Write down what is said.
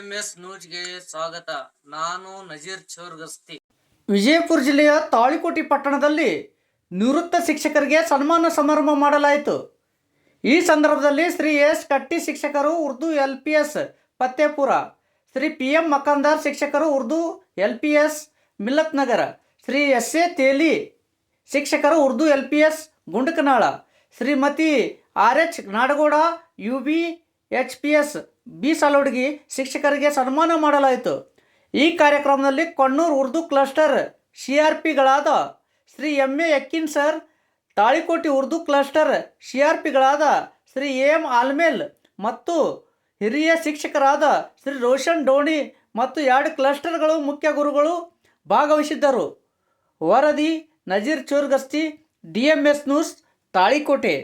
DMS ನ್ಯೂಸ್ಗೆ ಸ್ವಾಗತ. ನಾನು ನಜೀರ್ ಚೋರ್ಗಸ್ತಿ. ವಿಜಯಪುರ ಜಿಲ್ಲೆಯ ತಾಳಿಕೋಟಿ ಪಟ್ಟಣದಲ್ಲಿ ನಿವೃತ್ತ ಶಿಕ್ಷಕರಿಗೆ ಸನ್ಮಾನ ಸಮಾರಂಭ ಮಾಡಲಾಯಿತು. ಈ ಸಂದರ್ಭದಲ್ಲಿ ಶ್ರೀ ಎಸ್ ಕಟ್ಟಿ ಶಿಕ್ಷಕರು Urdu L P S Fattepur Shri P M Makandar ಶಿಕ್ಷಕರು Urdu L P S Millat Nagar Shri S A Teli ಶಿಕ್ಷಕರು Urdu L P S Gundakanal, Shrimati R H Nadagouda, U B H P S B Salodgi ಶಿಕ್ಷಕರಿಗೆ ಸನ್ಮಾನ ಮಾಡಲಾಯಿತು. ಈ ಕಾರ್ಯಕ್ರಮದಲ್ಲಿ Kannur Urdu cluster C R ಪಿಗಳಾದ Shri M A Yakeen sir, Talikote Urdu cluster C R ಪಿಗಳಾದ Shri M Almel ಮತ್ತು ಹಿರಿಯ ಶಿಕ್ಷಕರಾದ ಶ್ರೀ ರೋಷನ್ ಡೋಣಿ ಮತ್ತು ಎರಡು ಕ್ಲಸ್ಟರ್ಗಳು ಮುಖ್ಯ ಗುರುಗಳು ಭಾಗವಹಿಸಿದ್ದರು. ವರದಿ, Nazir Chorgasti, D M S news, Talikote.